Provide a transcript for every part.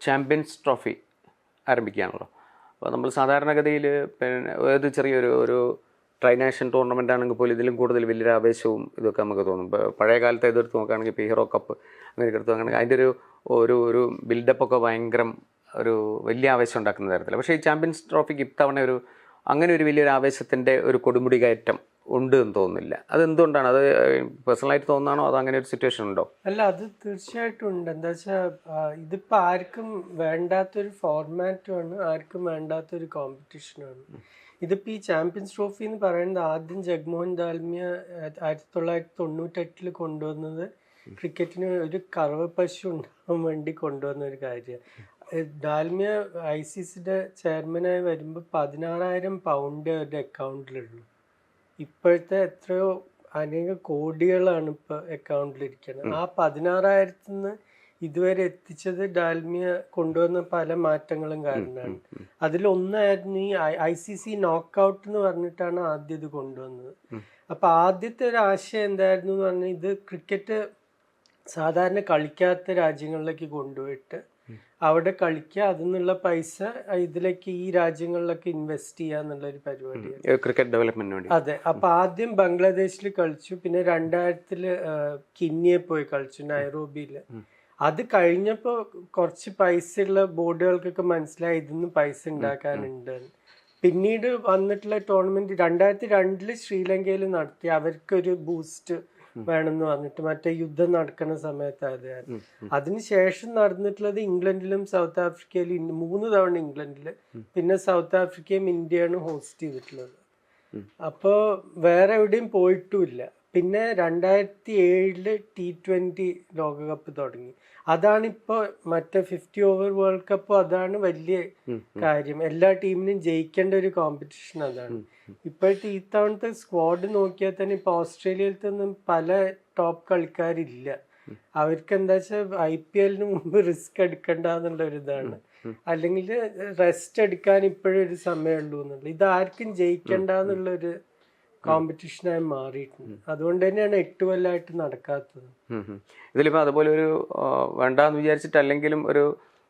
Champions trophy ആരംഭിക്കുകയാണല്ലോ. അപ്പോൾ നമ്മൾ സാധാരണഗതിയിൽ പിന്നെ ഏത് ചെറിയൊരു ഒരു ട്രൈനാഷൻ ടൂർണമെന്റ് ആണെങ്കിൽ പോലും ഇതിലും കൂടുതൽ വലിയൊരു ആവേശവും ഇതൊക്കെ നമുക്ക് തോന്നും. പഴയ കാലത്ത് ഇതെടുത്ത് നോക്കുകയാണെങ്കിൽ ഇപ്പോൾ ഹീറോ കപ്പ് അങ്ങനെ എടുത്ത് നോക്കുകയാണെങ്കിൽ അതിന്റെ ഒരു ഒരു ഒരു ബിൽഡപ്പ് ഒക്കെ ഭയങ്കരം ഒരു വലിയ ആവേശം ഉണ്ടാക്കുന്ന തരത്തില്ല പക്ഷേ ഈ ചാമ്പ്യൻസ് ട്രോഫിക്ക് ഇത്തവണ ഒരു അങ്ങനെ ഒരു വലിയൊരു ആവേശത്തിന്റെ ഒരു കൊടുമുടി കയറ്റം ഉണ്ട് എന്ന് തോന്നുന്നില്ല. അതെന്തുകൊണ്ടാണ്? അത് പേഴ്സണലായിട്ട് തോന്നാണോ അത് അങ്ങനെ ഒരു സിറ്റുവേഷൻ ഉണ്ടോ? അല്ല അത് തീർച്ചയായിട്ടും ഉണ്ട്. എന്താ വെച്ചാൽ ഇതിപ്പോൾ ആർക്കും വേണ്ടാത്തൊരു ഫോർമാറ്റുമാണ് ആർക്കും വേണ്ടാത്തൊരു കോമ്പറ്റീഷനാണ് ഇതിപ്പോൾ ഈ ചാമ്പ്യൻസ് ട്രോഫി എന്ന് പറയുന്നത് ആദ്യം ജഗ്മോഹൻ ദാൽമിയ ആയിരത്തി തൊള്ളായിരത്തി തൊണ്ണൂറ്റെട്ടിൽ കൊണ്ടുവന്നത് ക്രിക്കറ്റിന് ഒരു കറവ പശു ഉണ്ടാവാൻ വേണ്ടി കൊണ്ടുവന്ന ഒരു കാര്യമാണ്. ഡാൽമിയ ഐ സി സിയുടെ ചെയർമാനായി വരുമ്പോൾ പതിനാറായിരം പൗണ്ട് അവരുടെ അക്കൗണ്ടിലുള്ളൂ ഇപ്പോഴത്തെ എത്രയോ അനേക കോടികളാണ് ഇപ്പോൾ അക്കൗണ്ടിലിരിക്കുന്നത്. ആ പതിനാറായിരത്തിൽ നിന്ന് ഇതുവരെ എത്തിച്ചത് ഡാൽമിയ കൊണ്ടുവന്ന പല മാറ്റങ്ങളും കാരണമാണ്. അതിലൊന്നായിരുന്നു ഈ ഐ സി സി നോക്കൗട്ട് എന്ന് പറഞ്ഞിട്ടാണ് ആദ്യം ഇത് കൊണ്ടുവന്നത്. അപ്പൊ ആദ്യത്തെ ഒരു ആശയം എന്തായിരുന്നു എന്ന് പറഞ്ഞാൽ ഇത് ക്രിക്കറ്റ് സാധാരണ കളിക്കാത്ത രാജ്യങ്ങളിലേക്ക് കൊണ്ടുപോയിട്ട് അവിടെ കളിക്കുക അതിൽ നിന്നുള്ള പൈസ ഇതിലേക്ക് ഈ രാജ്യങ്ങളിലൊക്കെ ഇൻവെസ്റ്റ് ചെയ്യുക എന്നുള്ള ഒരു പരിപാടിയാണ് ക്രിക്കറ്റ് ഡെവലപ്മെന്റ് അതെ. അപ്പൊ ആദ്യം ബംഗ്ലാദേശിൽ കളിച്ചു പിന്നെ രണ്ടായിരത്തിൽ കിന്നിയെ പോയി കളിച്ചു നൈറോബിയിൽ അത് കഴിഞ്ഞപ്പോൾ കുറച്ച് പൈസയുള്ള ബോർഡുകൾക്കൊക്കെ മനസ്സിലായി ഇതിന്ന് പൈസ ഉണ്ടാക്കാനുണ്ട്. പിന്നീട് വന്നിട്ടുള്ള ടൂർണമെന്റ് രണ്ടായിരത്തി രണ്ടിൽ ശ്രീലങ്കയിൽ നടത്തി അവർക്കൊരു ബൂസ്റ്റ് വേണമെന്ന് പറഞ്ഞിട്ട് മറ്റേ യുദ്ധം നടക്കുന്ന സമയത്ത് അതായിരുന്നു അതിനുശേഷം നടന്നിട്ടുള്ളത് ഇംഗ്ലണ്ടിലും സൗത്ത് ആഫ്രിക്കയിലും മൂന്ന് തവണ ഇംഗ്ലണ്ടിൽ. പിന്നെ സൗത്ത് ആഫ്രിക്കയും ഇന്ത്യയാണ് ഹോസ്റ്റ് ചെയ്തിട്ടുള്ളത്. അപ്പോൾ വേറെ എവിടെയും പോയിട്ടുമില്ല പിന്നെ രണ്ടായിരത്തി ഏഴിൽ ടി ട്വന്റി ലോകകപ്പ് തുടങ്ങി. അതാണ് ഇപ്പോൾ മറ്റേ ഫിഫ്റ്റി ഓവർ വേൾഡ് കപ്പ് അതാണ് വലിയ കാര്യം. എല്ലാ ടീമിനും ജയിക്കേണ്ട ഒരു കോമ്പറ്റീഷൻ അതാണ്. ഇപ്പോഴത്തെ ഈ തവണത്തെ സ്ക്വാഡ് നോക്കിയാൽ തന്നെ ഇപ്പൊ ഓസ്ട്രേലിയയിൽ നിന്നും പല ടോപ്പ് കളിക്കാരില്ല. അവർക്ക് എന്താ വെച്ചാൽ ഐ പി എല്ലിന് മുമ്പ് റിസ്ക് എടുക്കണ്ട എന്നുള്ള ഒരു ഇതാണ്. അല്ലെങ്കിൽ റെസ്റ്റ് എടുക്കാൻ ഇപ്പോഴും ഒരു സമയമുള്ളൂ എന്നുള്ളത്. ഇത് ആർക്കും ജയിക്കണ്ട എന്നുള്ള ഒരു കോമ്പറ്റീഷനായി മാറിയിട്ടുണ്ട്. അതുകൊണ്ട് തന്നെയാണ് എട്ട് കൊല്ലമായിട്ട് നടക്കാത്തത്. ഇതിലിപ്പോൾ അതുപോലെ ഒരു വേണ്ടാന്ന് വിചാരിച്ചിട്ടല്ലെങ്കിലും ഒരു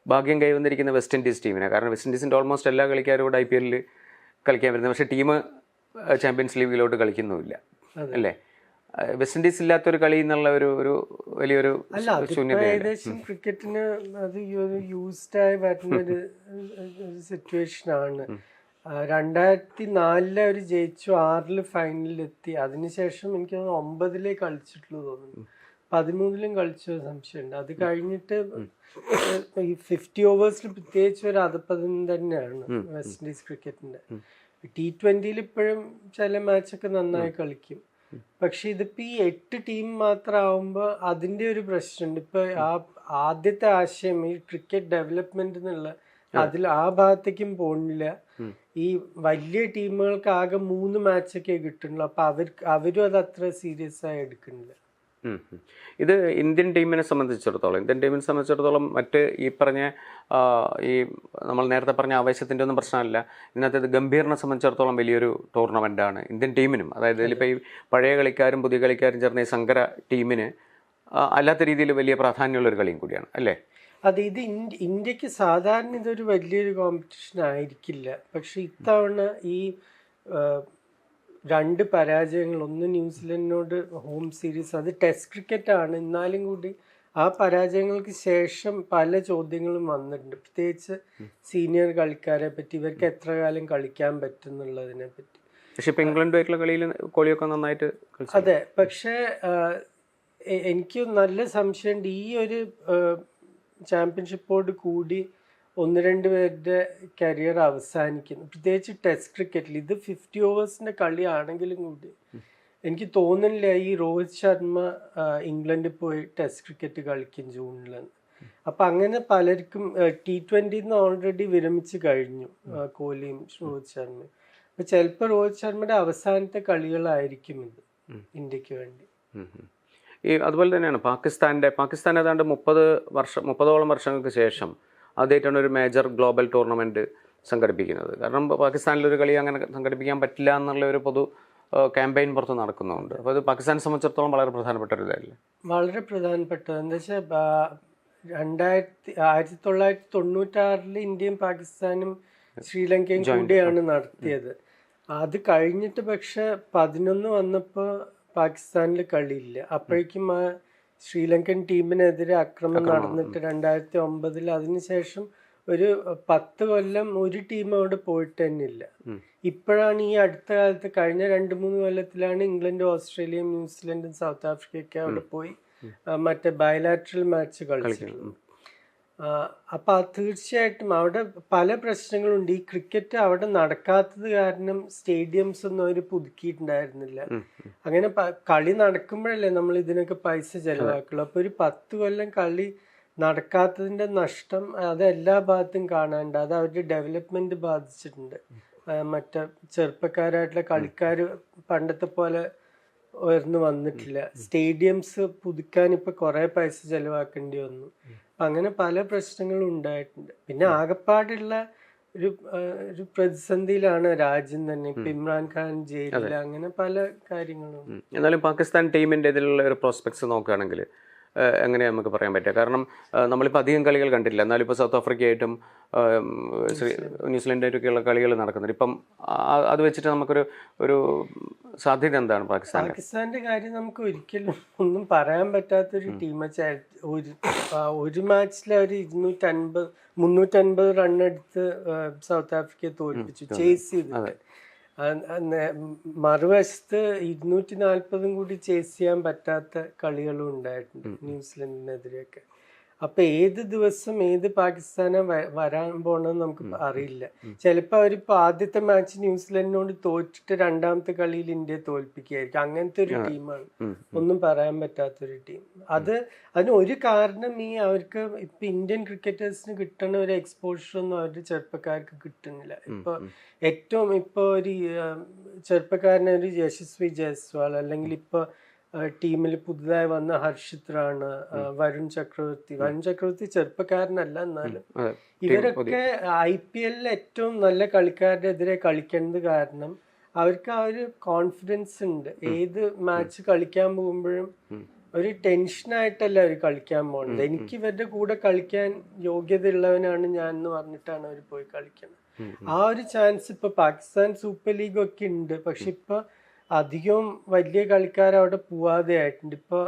ഭാഗ്യം കൈവന്നിരിക്കുന്ന വെസ്റ്റ് ഇൻഡീസ് ടീമിനെ കാരണം വെസ്റ്റ് ഇൻഡീസിന്റെ ഓൾമോസ്റ്റ് എല്ലാ കളിക്കാരും കൂടെ ഐ പി എല്ലിൽ കളിക്കാൻ വരുന്നത്. പക്ഷേ ടീം ചാമ്പ്യൻസ് ലീഗിലോട്ട് കളിക്കുന്നുമില്ല. അല്ലേ? വെസ്റ്റ് ഇൻഡീസ് ഇല്ലാത്തൊരു കളി എന്നുള്ള ഒരു ഒരു വലിയൊരു ഏകദേശം ക്രിക്കറ്റിന് അത് യൂസ്ഡ് ആയി വരുന്ന ഒരു സിറ്റുവേഷൻ ആണ്. രണ്ടായിരത്തി നാലിൽ അവർ ജയിച്ചു ആറിൽ ഫൈനലിൽ എത്തി അതിനുശേഷം എനിക്ക് തോന്നുന്നു ഒമ്പതിലേ കളിച്ചിട്ടുള്ളൂ തോന്നുന്നു. പതിമൂന്നിലും കളിച്ച സംശയമുണ്ട്. അത് കഴിഞ്ഞിട്ട് ഈ ഫിഫ്റ്റി ഓവേഴ്സിൽ പ്രത്യേകിച്ച് ഒരു അതപ്പതിന് തന്നെയാണ് വെസ്റ്റ് ഇൻഡീസ് ക്രിക്കറ്റിന്റെ. ടി ട്വന്റിയിൽ ഇപ്പോഴും ചില മാച്ചൊക്കെ നന്നായി കളിക്കും. പക്ഷെ ഇതിപ്പോ ഈ എട്ട് ടീം മാത്രം ആവുമ്പോൾ അതിന്റെ ഒരു പ്രശ്നമുണ്ട്. ഇപ്പൊ ആ ആദ്യത്തെ ആശയം ഈ ക്രിക്കറ്റ് ഡെവലപ്മെന്റ് എന്നുള്ള അതിൽ ആ ഭാഗത്തേക്കും പോണില്ല. ഈ വലിയ ടീമുകൾക്ക് ആകെ മൂന്ന് മാച്ചൊക്കെ കിട്ടുന്നുള്ളൂ. അപ്പൊ അവർക്ക് അവരും അത് അത്ര സീരിയസ് ആയി എടുക്കുന്നില്ല. ഇത് ഇന്ത്യൻ ടീമിനെ സംബന്ധിച്ചിടത്തോളം ഇന്ത്യൻ ടീമിനെ സംബന്ധിച്ചിടത്തോളം മറ്റ് ഈ പറഞ്ഞ ഈ നമ്മൾ നേരത്തെ പറഞ്ഞ ആവേശത്തിന്റെ ഒന്നും പ്രശ്നമല്ല. ഇന്നത്തെ ഇത് ഗംഭീറിനെ സംബന്ധിച്ചിടത്തോളം വലിയൊരു ടൂർണമെന്റാണ് ഇന്ത്യൻ ടീമിനും. അതായത് ഇതിലിപ്പോൾ ഈ പഴയ കളിക്കാരും പുതിയ കളിക്കാരും ചേർന്ന ഈ സങ്കര ടീമിന് അല്ലാത്ത രീതിയിൽ വലിയ പ്രാധാന്യമുള്ളൊരു കളിയും കൂടിയാണ് അല്ലേ? അത് ഇത് ഇന്ത്യ ഇന്ത്യയ്ക്ക് സാധാരണ ഇതൊരു വലിയൊരു കോമ്പറ്റീഷൻ ആയിരിക്കില്ല. പക്ഷെ ഇത്തവണ ഈ രണ്ട് പരാജയങ്ങൾ ഒന്ന് ന്യൂസിലൻഡിനോട് ഹോം സീരീസ് അത് ടെസ്റ്റ് ക്രിക്കറ്റ് ആണ്. എന്നാലും കൂടി ആ പരാജയങ്ങൾക്ക് ശേഷം പല ചോദ്യങ്ങളും വന്നിട്ടുണ്ട്. പ്രത്യേകിച്ച് സീനിയർ കളിക്കാരെ പറ്റി ഇവർക്ക് എത്ര കാലം കളിക്കാൻ പറ്റും എന്നുള്ളതിനെ പറ്റി. പക്ഷെ ഇപ്പോൾ ഇംഗ്ലണ്ടുമായിട്ടുള്ള കളിയിൽ കോഹ്ലിയൊക്കെ നന്നായിട്ട് അതെ പക്ഷേ എനിക്ക് നല്ല സംശയമുണ്ട്. ഈ ഒരു ചാമ്പ്യൻഷിപ്പോട് കൂടി ഒന്ന് രണ്ട് പേരുടെ കരിയർ അവസാനിക്കുന്നു. പ്രത്യേകിച്ച് ടെസ്റ്റ് ക്രിക്കറ്റിൽ ഇത് ഫിഫ്റ്റി ഓവേഴ്സിന്റെ കളിയാണെങ്കിലും കൂടി എനിക്ക് തോന്നുന്നില്ല ഈ രോഹിത് ശർമ്മ ഇംഗ്ലണ്ടിൽ പോയി ടെസ്റ്റ് ക്രിക്കറ്റ് കളിക്കും ജൂണിലെന്ന് അപ്പം അങ്ങനെ പലർക്കും ടി ട്വന്റിന്ന് ഓൾറെഡി വിരമിച്ച് കഴിഞ്ഞു കോഹ്ലിയും രോഹിത് ശർമ്മയും. അപ്പം ചിലപ്പോൾ രോഹിത് ശർമ്മയുടെ അവസാനത്തെ കളികളായിരിക്കും ഇത് ഇന്ത്യയ്ക്ക് വേണ്ടി. ഈ അതുപോലെ തന്നെയാണ് പാകിസ്ഥാന്റെ പാകിസ്ഥാൻ ഏതാണ്ട് മുപ്പത് വർഷം മുപ്പതോളം വർഷങ്ങൾക്ക് ശേഷം ആദ്യമായിട്ടാണ് ഒരു മേജർ ഗ്ലോബൽ ടൂർണമെന്റ് സംഘടിപ്പിക്കുന്നത്. കാരണം പാകിസ്ഥാനിലൊരു കളി അങ്ങനെ സംഘടിപ്പിക്കാൻ പറ്റില്ല എന്നുള്ള ഒരു പൊതു ക്യാമ്പയിൻ പുറത്ത് നടക്കുന്നുണ്ട്. അപ്പോൾ അത് പാകിസ്ഥാനെ സംബന്ധിച്ചിടത്തോളം വളരെ പ്രധാനപ്പെട്ട ഒരു ഇതല്ലേ വളരെ പ്രധാനപ്പെട്ടത് എന്താ വെച്ചാൽ രണ്ടായിരത്തി ആയിരത്തി തൊള്ളായിരത്തി തൊണ്ണൂറ്റാറിൽ ഇന്ത്യയും പാകിസ്ഥാനും ശ്രീലങ്കയും കൂടിയാണ് നടത്തിയത്. അത് കഴിഞ്ഞിട്ട് പക്ഷെ പതിനൊന്ന് വന്നപ്പോൾ പാകിസ്ഥാനിൽ കളിയില്ല. അപ്പോഴേക്കും ആ ശ്രീലങ്കൻ ടീമിനെതിരെ ആക്രമണം നടന്നിട്ട് രണ്ടായിരത്തി ഒമ്പതിൽ അതിനുശേഷം ഒരു പത്ത് കൊല്ലം ഒരു ടീം അവിടെ പോയിട്ട് തന്നെ ഇല്ല ഇപ്പോഴാണ് ഈ അടുത്ത കാലത്ത് കഴിഞ്ഞ രണ്ട് മൂന്ന് കൊല്ലത്തിലാണ് ഇംഗ്ലണ്ടും ഓസ്ട്രേലിയയും ന്യൂസിലൻഡും സൗത്ത് ആഫ്രിക്കയൊക്കെ അവിടെ പോയി മറ്റേ ബയലാട്രൽ മാച്ച് കളിച്ചിട്ടുള്ളത് ആ, അപ്പൊ അത് തീർച്ചയായിട്ടും അവിടെ പല പ്രശ്നങ്ങളുണ്ട്. ഈ ക്രിക്കറ്റ് അവിടെ നടക്കാത്തത് കാരണം സ്റ്റേഡിയംസ് ഒന്നും അവർ പുതുക്കിയിട്ടുണ്ടായിരുന്നില്ല. അങ്ങനെ കളി നടക്കുമ്പോഴല്ലേ നമ്മൾ ഇതിനൊക്കെ പൈസ ചെലവാക്കുള്ളൂ. അപ്പൊ ഒരു പത്ത് കൊല്ലം കളി നടക്കാത്തതിന്റെ നഷ്ടം അത് എല്ലാ ഭാഗത്തും കാണാനുണ്ട്. അത് അവരുടെ ഡെവലപ്മെന്റ് ബാധിച്ചിട്ടുണ്ട്. മറ്റേ ചെറുപ്പക്കാരായിട്ടുള്ള കളിക്കാർ പണ്ടത്തെ പോലെ ഉയർന്നു വന്നിട്ടില്ല. സ്റ്റേഡിയംസ് പുതുക്കാൻ ഇപ്പൊ കുറേ പൈസ ചെലവാക്കേണ്ടി വന്നു. അങ്ങനെ പല പ്രശ്നങ്ങളും ഉണ്ടായിട്ടുണ്ട്. പിന്നെ ആകപ്പാടുള്ള ഒരു ഒരു പ്രതിസന്ധിയിലാണ് രാജ്യം തന്നെ. ഇപ്പൊ ഇമ്രാൻഖാൻ ജയിലിൽ അങ്ങനെ പല കാര്യങ്ങളും. എന്നാലും പാകിസ്ഥാൻ ടീമിന്റെ ഇതിലുള്ള ഒരു പ്രോസ്പെക്ട്സ് നോക്കുകയാണെങ്കിൽ എങ്ങനെ നമുക്ക് പറയാൻ പറ്റുക? കാരണം നമ്മളിപ്പോൾ അധികം കളികൾ കണ്ടില്ല എന്നാലിപ്പോൾ സൗത്ത് ആഫ്രിക്കയായിട്ടും ന്യൂസിലൻഡായിട്ടൊക്കെയുള്ള കളികൾ നടക്കുന്നുണ്ട്. ഇപ്പം അത് വെച്ചിട്ട് നമുക്കൊരു ഒരു സാധ്യത എന്താണ് പാകിസ്ഥാൻ പാകിസ്ഥാന്റെ കാര്യം നമുക്ക് ഒരിക്കലും ഒന്നും പറയാൻ പറ്റാത്തൊരു ടീം ഒരു ഒരു മാച്ചിൽ അവർ ഇരുന്നൂറ്റൻപത് മുന്നൂറ്റൻപത് റണ്ണെടുത്ത് സൗത്ത് ആഫ്രിക്കയെ തോൽപ്പിച്ചു ചേസ് ചെയ്തിട്ട്. മറുവശത്ത് ഇരുന്നൂറ്റി നാൽപ്പതും കൂടി ചേസ് ചെയ്യാൻ പറ്റാത്ത കളികളും ഉണ്ടായിട്ടുണ്ട് ന്യൂസിലൻഡിനെതിരെയൊക്കെ. അപ്പൊ ഏത് ദിവസം ഏത് പാകിസ്ഥാന വരാൻ പോണെന്ന് നമുക്ക് അറിയില്ല. ചിലപ്പോ അവരിപ്പോ ആദ്യത്തെ മാച്ച് ന്യൂസിലൻഡിനോട് തോറ്റിട്ട് രണ്ടാമത്തെ കളിയിൽ ഇന്ത്യ തോൽപ്പിക്കുകയായിരിക്കും. അങ്ങനത്തെ ഒരു ടീമാണ്. ഒന്നും പറയാൻ പറ്റാത്തൊരു ടീം. അത് അതിന് ഒരു കാരണം ഈ അവർക്ക് ഇപ്പൊ ഇന്ത്യൻ ക്രിക്കറ്റേഴ്സിന് കിട്ടുന്ന ഒരു എക്സ്പോഷർ ഒന്നും അവരുടെ ചെറുപ്പക്കാർക്ക് കിട്ടുന്നില്ല. ഇപ്പൊ ഏറ്റവും ഇപ്പൊ ഒരു ചെറുപ്പക്കാരനൊരു ചെറുപ്പക്കാരനെ ഒരു യശസ്വി ജയ്സ്വാൾ അല്ലെങ്കിൽ ഇപ്പൊ ടീമിൽ പുതുതായി വന്ന ഹർഷിത് റാണ് വരുൺ ചക്രവർത്തി. വരുൺ ചക്രവർത്തി ചെറുപ്പക്കാരനല്ല എന്നാലും ഇവരൊക്കെ ഐ പി എല്ലിൽ ഏറ്റവും നല്ല കളിക്കാരുടെ എതിരെ കളിക്കുന്നത് കാരണം അവർക്ക് ആ ഒരു കോൺഫിഡൻസ് ഉണ്ട്. ഏത് മാച്ച് കളിക്കാൻ പോകുമ്പോഴും ഒരു ടെൻഷനായിട്ടല്ല അവർ കളിക്കാൻ പോകുന്നത്. എനിക്ക് ഇവരുടെ കൂടെ കളിക്കാൻ യോഗ്യത ഉള്ളവനാണ് ഞാൻ എന്ന് പറഞ്ഞിട്ടാണ് അവർ പോയി കളിക്കുന്നത്. ആ ഒരു ചാൻസ് ഇപ്പൊ പാകിസ്ഥാൻ സൂപ്പർ ലീഗ് ഒക്കെ ഉണ്ട്. പക്ഷെ ഇപ്പൊ അധികവും വലിയ കളിക്കാർ അവിടെ പോവാതെ ആയിട്ടുണ്ട്. ഇപ്പൊ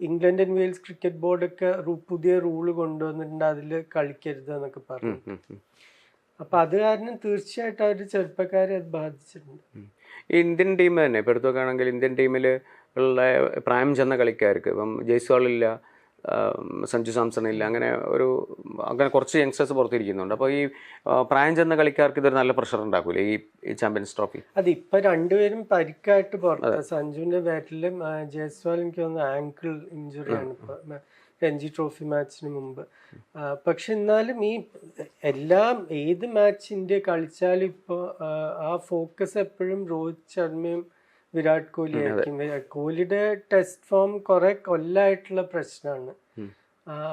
ഇംഗ്ലണ്ട് ആൻഡ് വെയിൽസ് ക്രിക്കറ്റ് ബോർഡൊക്കെ പുതിയ റൂൾ കൊണ്ടുവന്നിട്ടുണ്ട്. അതിൽ കളിക്കരുത് എന്നൊക്കെ പറഞ്ഞു. അപ്പൊ അത് കാരണം തീർച്ചയായിട്ടും അവർ ചെറുപ്പക്കാരെ അത് ബാധിച്ചിട്ടുണ്ട്. ഇന്ത്യൻ ടീം തന്നെ. ഇപ്പൊ എടുത്തു നോക്കുകയാണെങ്കിൽ ഇന്ത്യൻ ടീമിൽ ഉള്ള പ്രായം ചെന്ന കളിക്കാർക്ക് ഇപ്പം ആം, സഞ്ജു സാംസൺ ഇല്ല അങ്ങനെ ഒരു അങ്ങനെ കുറച്ച് യങ്സ്റ്റേഴ്സ് പുറത്തിരിക്കുന്നുണ്ട്. അപ്പോൾ ഈ പ്രായം ചെന്ന കളിക്കാർക്ക് ഇതൊരു നല്ല പ്രഷർ ഉണ്ടാക്കൂലേ ഈ ചാമ്പ്യൻസ് ട്രോഫി അത് ഇപ്പം രണ്ടുപേരും പരിക്കായിട്ട് പുറത്ത്. സഞ്ജുവിന്റെ ബാറ്റിലും ആ, ജയ്സ്വാൾ എനിക്ക് തോന്നുന്നു ആങ്കിൾ ഇഞ്ചുറിയാണ് ഇപ്പൊ. രഞ്ജി ട്രോഫി മാച്ചിന് മുമ്പ്. പക്ഷെ എന്നാലും ഈ എല്ലാം ഏത് മാച്ച് ഇന്ത്യ കളിച്ചാലും ഇപ്പോൾ ആ ഫോക്കസ് എപ്പോഴും രോഹിത് ശർമ്മയും വിരാട് കോഹ്ലി ആയിരിക്കും. വിരാട് കോഹ്ലിയുടെ ടെസ്റ്റ് ഫോം കുറെ കൊല്ലായിട്ടുള്ള പ്രശ്നമാണ്.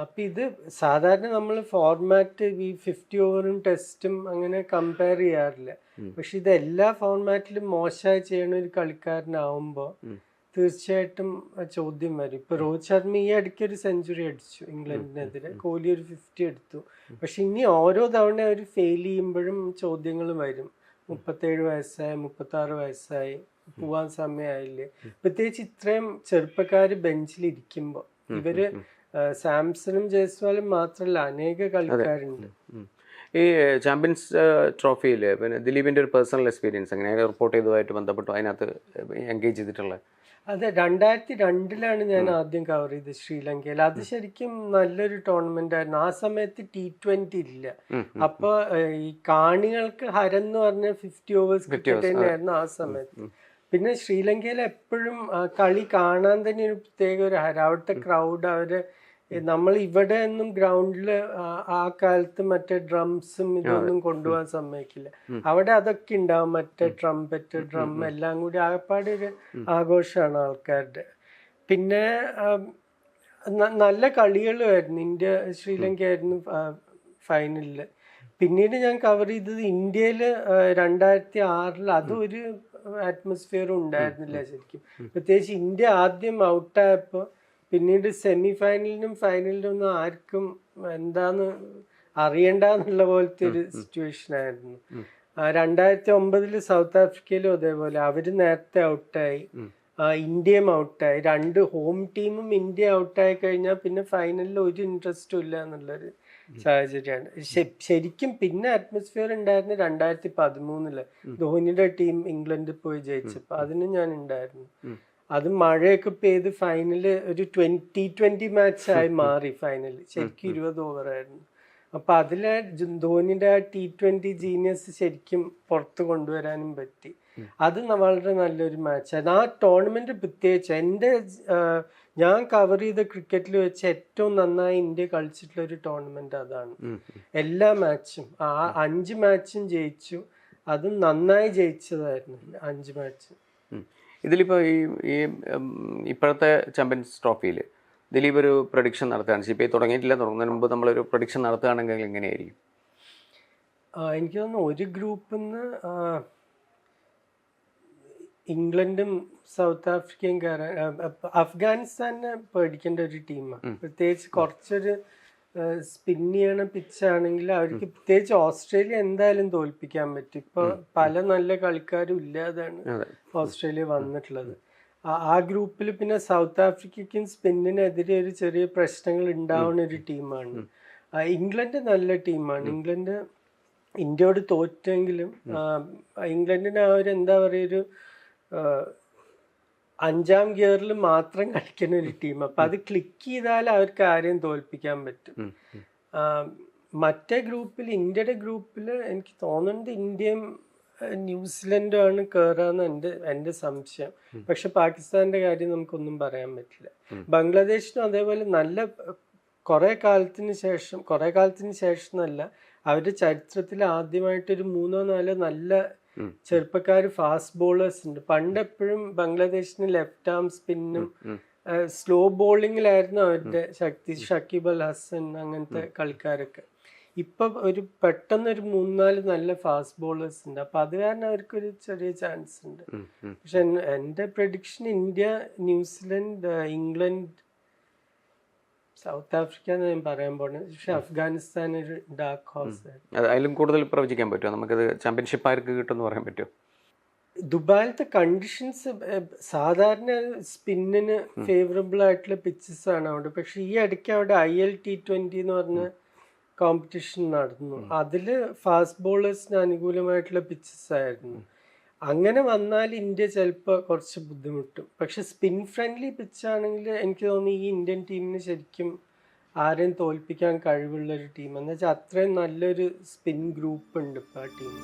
അപ്പൊ ഇത് സാധാരണ നമ്മൾ ഫോർമാറ്റ് ഈ ഫിഫ്റ്റി ഓവറും ടെസ്റ്റും അങ്ങനെ കമ്പയർ ചെയ്യാറില്ല. പക്ഷെ ഇത് എല്ലാ ഫോർമാറ്റിലും മോശമായി ചെയ്യണ ഒരു കളിക്കാരനാവുമ്പോൾ തീർച്ചയായിട്ടും ചോദ്യം വരും. ഇപ്പൊ രോഹിത് ശർമ്മ ഈ ഇടയ്ക്ക് ഒരു സെഞ്ചുറി അടിച്ചു ഇംഗ്ലണ്ടിനെതിരെ. കോഹ്ലി ഒരു ഫിഫ്റ്റി എടുത്തു. പക്ഷെ ഇനി ഓരോ തവണ അവർ ഫെയിൽ ചെയ്യുമ്പോഴും ചോദ്യങ്ങൾ വരും. മുപ്പത്തേഴ് വയസ്സായി മുപ്പത്തി ആറ് വയസ്സായി പോവാൻ സമയമായില്ലേ പ്രത്യേകിച്ച് ഇത്രയും ചെറുപ്പക്കാര് ബെഞ്ചിൽ ഇരിക്കുമ്പോ ഇവർ സാംസണും ജയസ്വാലും മാത്രല്ല അനേക കളിക്കാരുണ്ട്. ഈ ചാമ്പ്യൻസ് ട്രോഫിയിൽ പിന്നെ ദിലീപിന്റെ ഒരു പേഴ്സണൽ എക്സ്പീരിയൻസ് എങ്ങനെ? റിപ്പോർട്ട് ചെയ്തതുമായിട്ട് ബന്ധപ്പെട്ടു? അതിനകത്ത് എൻഗേജ് ചെയ്തിട്ടുള്ളത് അതെ രണ്ടായിരത്തി രണ്ടിലാണ് ഞാൻ ആദ്യം കവർ ചെയ്തത് ശ്രീലങ്കയിൽ അത് ശരിക്കും നല്ലൊരു ടൂർണമെന്റ് ആയിരുന്നു. ആ സമയത്ത് ടി ട്വന്റി ഇല്ല. അപ്പൊ ഈ കാണികൾക്ക് ഹരം എന്ന് പറഞ്ഞ ഫിഫ്റ്റി ഓവേഴ്സ് ക്രിക്കറ്റ് തന്നെയായിരുന്നു ആ സമയത്ത്. പിന്നെ ശ്രീലങ്കയിൽ എപ്പോഴും കളി കാണാൻ തന്നെ ഒരു പ്രത്യേക ഒരു ഹരം അവിടുത്തെ ക്രൗഡ് അവർ നമ്മൾ ഇവിടെ ഒന്നും ഗ്രൗണ്ടിൽ ആ കാലത്ത് മറ്റേ ഡ്രംസും ഇതൊന്നും കൊണ്ടുപോകാൻ സമ്മതിക്കില്ല. അവിടെ അതൊക്കെ ഉണ്ടാവും. മറ്റേ ട്രംപറ്റ് ഡ്രം എല്ലാം കൂടി ആകപ്പാടെ ഒരു ആഘോഷമാണ് ആൾക്കാരുടെ. പിന്നെ നല്ല കളികളുമായിരുന്നു. ഇന്ത്യ ശ്രീലങ്ക ആയിരുന്നു ഫൈനലിൽ. പിന്നീട് ഞാൻ കവർ ചെയ്തത് ഇന്ത്യയിൽ രണ്ടായിരത്തി ആറിൽ അതും ഒരു അറ്റ്മോസ്ഫിയർ ഉണ്ടായിരുന്നില്ല ശരിക്കും. പ്രത്യേകിച്ച് ഇന്ത്യ ആദ്യം ഔട്ടായപ്പോൾ പിന്നീട് സെമി ഫൈനലിനും ഫൈനലിനും ഒന്നും ആർക്കും എന്താന്ന് അറിയണ്ടെന്നുള്ള പോലത്തെ ഒരു സിറ്റുവേഷൻ ആയിരുന്നു. രണ്ടായിരത്തി ഒമ്പതിൽ സൗത്ത് ആഫ്രിക്കയിലും അതേപോലെ അവർ നേരത്തെ ഔട്ടായി ഇന്ത്യയും ഔട്ടായി രണ്ട് ഹോം ടീമും ഇന്ത്യ ഔട്ടായി കഴിഞ്ഞാൽ പിന്നെ ഫൈനലിൽ ഒരു ഇൻട്രസ്റ്റും ഇല്ല എന്നുള്ളൊരു സാഹചര്യമാണ്. ശരിക്കും പിന്നെ അറ്റ്മോസ്ഫിയർ ഉണ്ടായിരുന്നു രണ്ടായിരത്തി പതിമൂന്നിൽ ധോണിയുടെ ടീം ഇംഗ്ലണ്ടിൽ പോയി ജയിച്ചപ്പോൾ അതിനും ഞാൻ ഉണ്ടായിരുന്നു. അത് മഴയൊക്കെ പെയ്ത് ഫൈനൽ ഒരു ട്വന്റി ട്വന്റി മാച്ച് ആയി മാറി ഫൈനൽ ശരിക്കും ഇരുപത് ഓവറായിരുന്നു അപ്പൊ അതിലെ ധോണിന്റെ ആ ടി ട്വന്റി ജീനിയസ് ശരിക്കും പുറത്ത് കൊണ്ടുവരാനും പറ്റി. അത് വളരെ നല്ലൊരു മാച്ചായിരുന്നു ആ ടൂർണമെന്റ് പ്രത്യേകിച്ച് എന്റെ ഞാൻ കവർ ചെയ്ത ക്രിക്കറ്റിൽ വെച്ച് ഏറ്റവും നന്നായി ഇന്ത്യ കളിച്ചിട്ടുള്ള ഒരു ടൂർണമെന്റ് അതാണ്. എല്ലാ മാച്ചും ആ അഞ്ച് മാച്ചും ജയിച്ചു. അതും നന്നായി ജയിച്ചതായിരുന്നു അഞ്ച് മാച്ച്. ഇതിലിപ്പോൾ ഈ ഈ ഇപ്പോഴത്തെ ചാമ്പ്യൻസ് ട്രോഫിയിൽ ദിലീപ് ഒരു പ്രൊഡിക്ഷൻ നടത്തുകയാണ്. സി പി ഐ തുടങ്ങിയിട്ടില്ല. തുടങ്ങുന്നതിന് മുമ്പ് നമ്മളൊരു പ്രൊഡിക്ഷൻ നടത്തുകയാണെങ്കിൽ എങ്ങനെയായിരിക്കും? എനിക്ക് തോന്നുന്നു ഒരു ഗ്രൂപ്പിൽ നിന്ന് ഇംഗ്ലണ്ടും സൗത്ത് ആഫ്രിക്കയും കയറാൻ അഫ്ഗാനിസ്ഥാനെ പേടിക്കേണ്ട ഒരു ടീമാണ് പ്രത്യേകിച്ച് കുറച്ചൊരു സ്പിൻ ചെയ്യണ പിച്ചാണെങ്കിൽ അവർക്ക് പ്രത്യേകിച്ച് ഓസ്ട്രേലിയ എന്തായാലും തോൽപ്പിക്കാൻ പറ്റും. ഇപ്പൊ പല നല്ല കളിക്കാരും ഇല്ലാതാണ് ഓസ്ട്രേലിയ വന്നിട്ടുള്ളത്. ആ- ഗ്രൂപ്പിൽ പിന്നെ സൗത്ത് ആഫ്രിക്കയ്ക്കും സ്പിന്നിനെതിരെ ഒരു ചെറിയ പ്രശ്നങ്ങൾ ഉണ്ടാവുന്ന ഒരു ടീമാണ്. ഇംഗ്ലണ്ട് നല്ല ടീമാണ്. ഇംഗ്ലണ്ട് ഇന്ത്യയോട് തോറ്റെങ്കിലും ഇംഗ്ലണ്ടിന് ആ ഒരു എന്താ പറയുക ഒരു അഞ്ചാം ഗിയറിൽ മാത്രം കളിക്കുന്ന ഒരു ടീം അപ്പൊ അത് ക്ലിക്ക് ചെയ്താൽ അവർക്ക് ആരെയും തോൽപ്പിക്കാൻ പറ്റും. മറ്റേ ഗ്രൂപ്പിൽ ഇന്ത്യയുടെ ഗ്രൂപ്പിൽ എനിക്ക് തോന്നുന്നത് ഇന്ത്യയും ന്യൂസിലൻഡും ആണ് കയറാന്ന് എന്റെ എന്റെ സംശയം. പക്ഷെ പാകിസ്ഥാന്റെ കാര്യം നമുക്കൊന്നും പറയാൻ പറ്റില്ല. ബംഗ്ലാദേശിനും അതേപോലെ നല്ല കുറെ കാലത്തിന് ശേഷം കുറെ കാലത്തിന് ശേഷം എന്നല്ല അവരുടെ ചരിത്രത്തിൽ ആദ്യമായിട്ടൊരു മൂന്നോ നാലോ നല്ല ചെറുപ്പക്കാർ ഫാസ്റ്റ് ബോളേഴ്സ് ഉണ്ട്. പണ്ട് എപ്പോഴും ബംഗ്ലാദേശിന് ലെഫ്റ്റ് ആം സ്പിന്നും സ്ലോ ബോളിങ്ങിലായിരുന്നു അവരുടെ ശക്തി. ഷക്കീബ് അൽ ഹസൻ അങ്ങനത്തെ കളിക്കാരൊക്കെ. ഇപ്പൊ ഒരു പെട്ടെന്ന് ഒരു മൂന്നാൽ നല്ല ഫാസ്റ്റ് ബോളേഴ്സ് ഉണ്ട്. അപ്പൊ അത് കാരണം അവർക്കൊരു ചെറിയ ചാൻസ് ഉണ്ട്. പക്ഷെ എന്റെ prediction India New Zealand England South Africa എന്ന് ഞാൻ പറയാൻ പോകുന്നത് പക്ഷെ അഫ്ഗാനിസ്ഥാൻ ഒരു ഡാർക്ക് ഹോസ് അതിലും കൂടുതൽ പ്രവചിക്കാൻ പറ്റുമോ? നമുക്കത് ചാമ്പ്യൻഷിപ്പ് ആർക്ക് കിട്ടുമെന്ന് പറയാൻ പറ്റുമോ? ദുബായിലത്തെ കണ്ടീഷൻസ് സാധാരണ സ്പിന്നിന് ഫേവറബിൾ ആയിട്ടുള്ള പിച്ചസ് ആണ് അവിടെ. പക്ഷെ ഈ ഇടയ്ക്ക് അവിടെ ഐ എൽ ടി ട്വന്റി എന്ന് പറഞ്ഞ കോമ്പറ്റീഷൻ നടന്നു. അതിൽ ഫാസ്റ്റ് ബോളേഴ്സിന് അനുകൂലമായിട്ടുള്ള പിച്ചസ് ആയിരുന്നു. അങ്ങനെ വന്നാൽ ഇന്ത്യ ചിലപ്പോൾ കുറച്ച് ബുദ്ധിമുട്ടും. പക്ഷെ സ്പിൻ ഫ്രണ്ട്ലി പിച്ചാണെങ്കിൽ എനിക്ക് തോന്നുന്നു ഈ ഇന്ത്യൻ ടീമിന് ശരിക്കും ആരെയും തോൽപ്പിക്കാൻ കഴിവുള്ള ഒരു ടീം എന്ന് വെച്ചാൽ അത്രയും നല്ലൊരു സ്പിൻ ഗ്രൂപ്പ് ഉണ്ട് ഇപ്പോൾ ആ ടീമിൽ